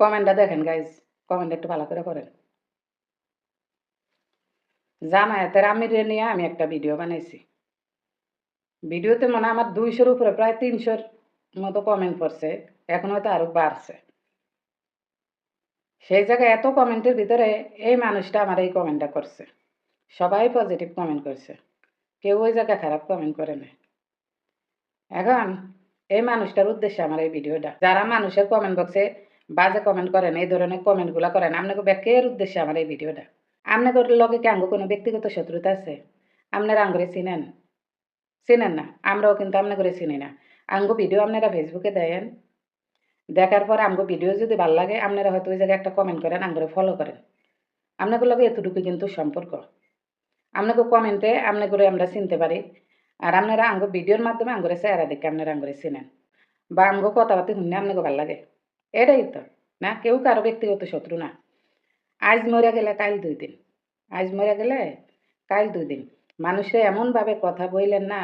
কমেন্টটা দেখেন guys comment একটু ভালো করে করেন জামায়াতের আমির নিয়ে আমি একটা ভিডিও বানাইছি। ভিডিওতে মনে আমার দুইশোর উপরে, প্রায় তিনশোর মতো কমেন্ট পড়ছে। এখন হয়তো আরও বাড়ছে। সেই জায়গায় এত কমেন্টের ভিতরে এই মানুষটা আমার এই কমেন্টটা করছে। সবাই পজিটিভ কমেন্ট করছে। কেউ ওই জায়গায় খারাপ কমেন্ট করে না এখন এই মানুষটার উদ্দেশ্যে আমার এই ভিডিওটা। যারা মানুষের কমেন্ট বক্সে বাজে কমেন্ট করেন, এই ধরনের কমেন্টগুলো করেন। আপনাকে ব্যাকের উদ্দেশ্যে আমার এই ভিডিওটা। আপনাদের লগে কি আঙ্গ কোনো ব্যক্তিগত শত্রুতা আছে? আপনারা আঙ্গুরে চিনেন? চিনেন না? আমরাও কিন্তু আপনাকে চিনি না। আঙ্গু ভিডিও আপনারা ফেসবুকে দেন। দেখার পর আমগো ভিডিও যদি ভালো লাগে, আপনারা হয়তো ওই জায়গায় একটা কমেন্ট করেন, আঙ্গুরে ফলো করেন। আপনাকে লগে এতটুকু কিন্তু সম্পর্ক। আপনাকে কমেন্টে আপনাকে আমরা চিনতে পারি। আর আপনারা আঙ্গো ভিডিওর মাধ্যমে আঙ্গুরে চেহারা দেখে আপনারা আঙ্গুরে চিনেন। বা আঙ্গো কথাবার্তা শুনলে আপনাকে ভালো লাগে। এটাই তো, না? কেউ কারও ব্যক্তিগত শত্রু না। আজ মরে গেলে কাল দুই দিন। আজ মরে গেলে কাল দুই দিন। মানুষে এমনভাবে কথা বললেন না,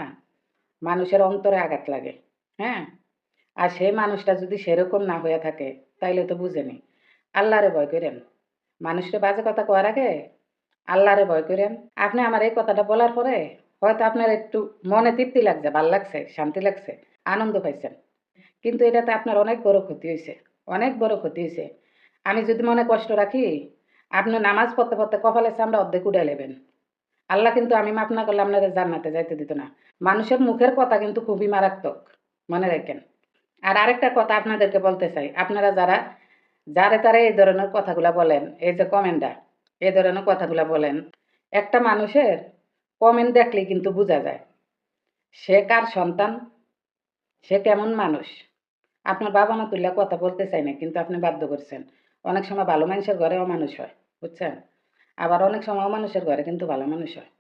মানুষের অন্তরে আঘাত লাগে হ্যাঁ? আর সেই মানুষটা যদি সেরকম না হয়ে থাকে, তাইলে তো বুঝেনি। আল্লাহরে ভয় করেন। মানুষকে বাজে কথা কওয়ার আগে আল্লাহরে ভয় করেন। আপনি আমার এই কথাটা বলার পরে হয়তো আপনার একটু মনে তৃপ্তি লাগছে, ভালো লাগছে, শান্তি লাগছে, আনন্দ পাইছেন। কিন্তু এটাতে আপনার অনেক বড় ক্ষতি হয়েছে অনেক বড় ক্ষতি হয়েছে। আমি যদি মনে কষ্ট রাখি, আপনি নামাজ পড়তে পড়তে কপালে আমরা অর্ধেক উড়ে নেবেন। আল্লাহ কিন্তু আমি মাপ না করলে আপনাদের জান্নাতে যাইতে দিত না। মানুষের মুখের কথা কিন্তু খুবই মারাত্মক, মনে রাখেন। আর আরেকটা কথা আপনাদেরকে বলতে চাই, আপনারা যারা, যারে তারা এই ধরনের কথাগুলো বলেন, এই যে কমেন্টটা, এই ধরনের কথাগুলা বলেন, একটা মানুষের কমেন্ট দেখলেই কিন্তু বোঝা যায়, সে কার সন্তান, সে কেমন মানুষ। আপনার বাবা মা তুল্লা কথা বলতে চাই না কিন্তু আপনি বাধ্য করছেন। অনেক সময় ভালো মানুষের ঘরেও মানুষ হয়, বুঝছেন? আবার অনেক সময় মানুষের ঘরে কিন্তু ভালো মানুষ হয়।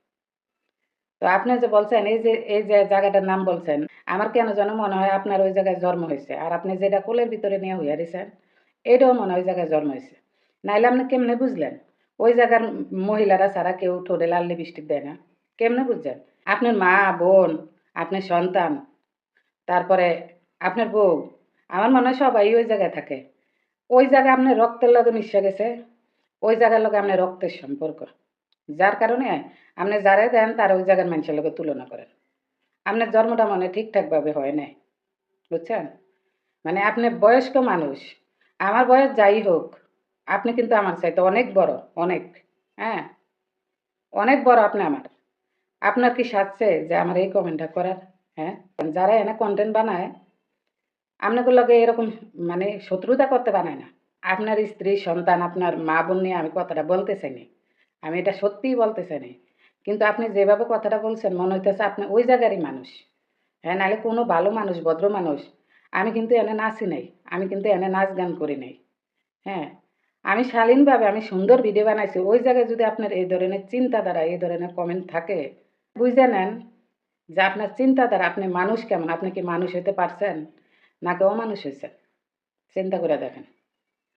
তো আপনি যে বলছেন, এই যে এই যে জায়গাটার নাম বলছেন, আমার কেন যেন মনে হয় আপনার ওই জায়গায় জন্ম হয়েছে, আর আপনি যেটা কোলের ভিতরে নিয়ে হইয়া দিয়েছেন এটাও মনে হয় ওই জায়গায় জন্ম হয়েছে। নাইলে আপনি কেমনে বুঝলেন? ওই জায়গার মহিলারা ছাড়া কেউ ঠোঁটে লাল লিপস্টিক দেয় না। কেমনে বুঝছেন আপনার মা, বোন, আপনার সন্তান, তারপরে আপনার বউ আমার মনে হয় সবাই ওই জায়গায় থাকে। ওই জায়গায় আপনার রক্তের লগে মিশে গেছে, ওই জায়গার লগে আপনার রক্তের সম্পর্ক। যার কারণে আপনি যারে দেন তার ওই জায়গার মানুষের লগে তুলনা করেন। আপনার জন্মটা মনে ঠিকঠাকভাবে হয় না বুঝছেন? মানে আপনি বয়স্ক মানুষ, আমার বয়স যাই হোক, আপনি কিন্তু আমার চাইতে অনেক বড়, অনেক হ্যাঁ? অনেক বড় আপনি আমার। আপনার কি সাজছে যে আমার এই কমেন্টটা করার হ্যাঁ? যারা এনে কন্টেন্ট বানায় আপনাকে লগে এরকম মানে শত্রুতা করতে বানায় না। আপনার স্ত্রী, সন্তান, আপনার মা বোন নিয়ে আমি কথাটা বলতে চাইনি আমি এটা সত্যিই বলতে চাইনি কিন্তু আপনি যেভাবে কথাটা বলছেন, মনে হইতেছে আপনি ওই জায়গারই মানুষ। হ্যাঁ নাহলে কোনো ভালো মানুষ, ভদ্র মানুষ, আমি কিন্তু এনে নাচি নাই। আমি কিন্তু এনে নাচ গান করি নাই। হ্যাঁ আমি শালীনভাবে আমি সুন্দর ভিডিও বানাইছি। ওই জায়গায় যদি আপনার এই ধরনের চিন্তাধারা, এই ধরনের কমেন্ট থাকে, বুঝে নেন যে আপনার চিন্তাধারা, আপনি মানুষ কেমন? আপনি কি মানুষ হতে পারছেন? নাকি অমানুষ হয়েছেন চিন্তা করে দেখেন।